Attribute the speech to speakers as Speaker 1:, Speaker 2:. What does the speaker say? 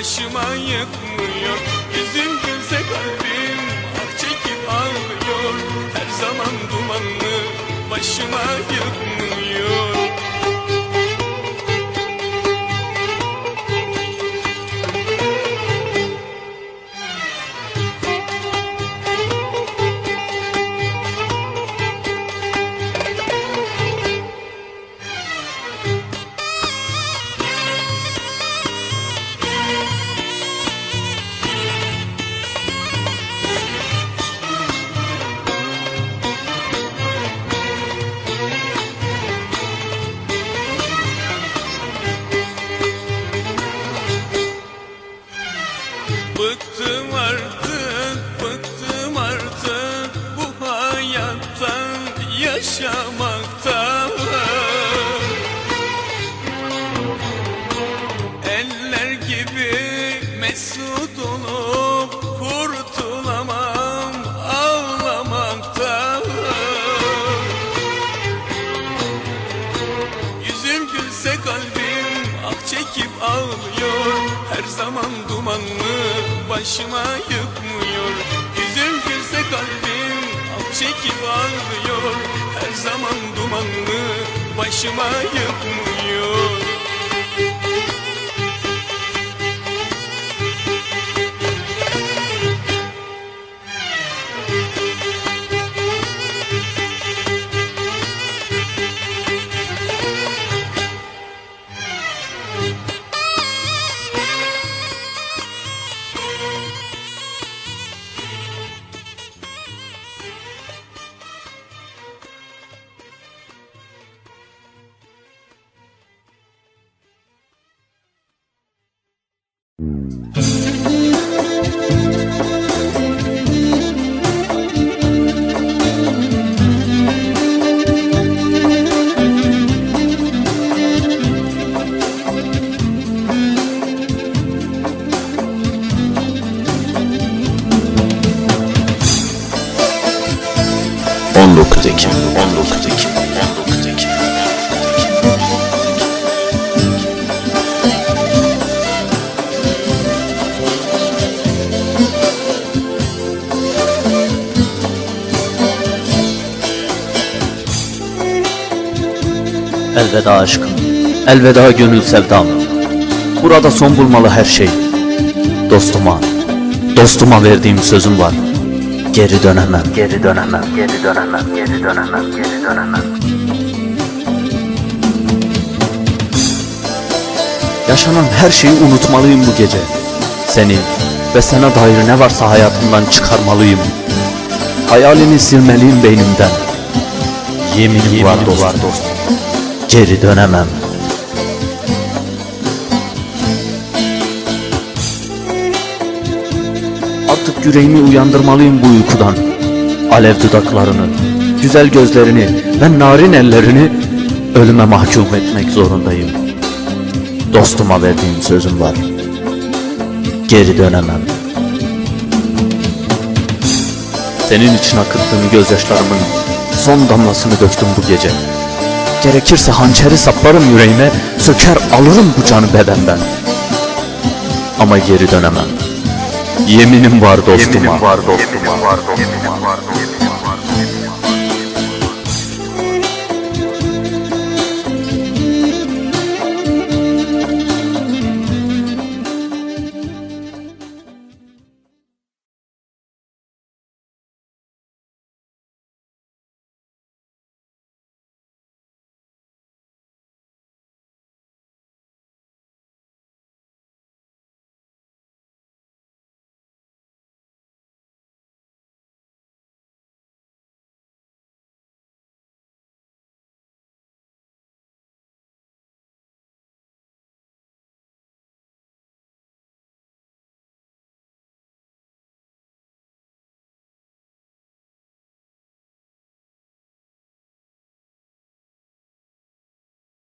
Speaker 1: başıma yıkmıyor Yüzüm gülse kalbim ak çekip ağlıyor. Her zaman dumanlı başıma yıkmıyor yaşamaktan Eller gibi mesut olup kurtulamam ağlamaktan Yüzüm gülse kalbim ak çekip ağlıyor. Her zaman dumanlı başıma yıkmıyor. Yüzüm gülse kalbim ak çekip ağlıyor Zaman dumanlı başıma yıkmıyor
Speaker 2: Ekim 19 Ekim 19 Ekim
Speaker 3: Elveda aşkım, elveda gönül sevdam. Burada son bulmalı her şey. Dostuma, dostuma verdiğim sözüm var. Geri dönemem, geri dönemem, geri dönemem, geri dönemem, geri dönemem. Yaşanan her şeyi unutmalıyım bu gece. Seni ve sana dair ne varsa hayatımdan çıkarmalıyım. Hayalini silmeliyim beynimden. Yeminim, var dostum. Geri dönemem. Artık yüreğimi uyandırmalıyım bu uykudan. Alev dudaklarını, güzel gözlerini ve narin ellerini ölüme mahkum etmek zorundayım. Dostuma verdiğim sözüm var. Geri dönemem. Senin için akıttığım gözyaşlarımın son damlasını döktüm bu gece. Gerekirse hançeri saplarım yüreğime, söker alırım bu canı bedenden. Ama geri dönemem. Yeminim var dostuma.
Speaker 2: Dostuma var dostuma var dostuma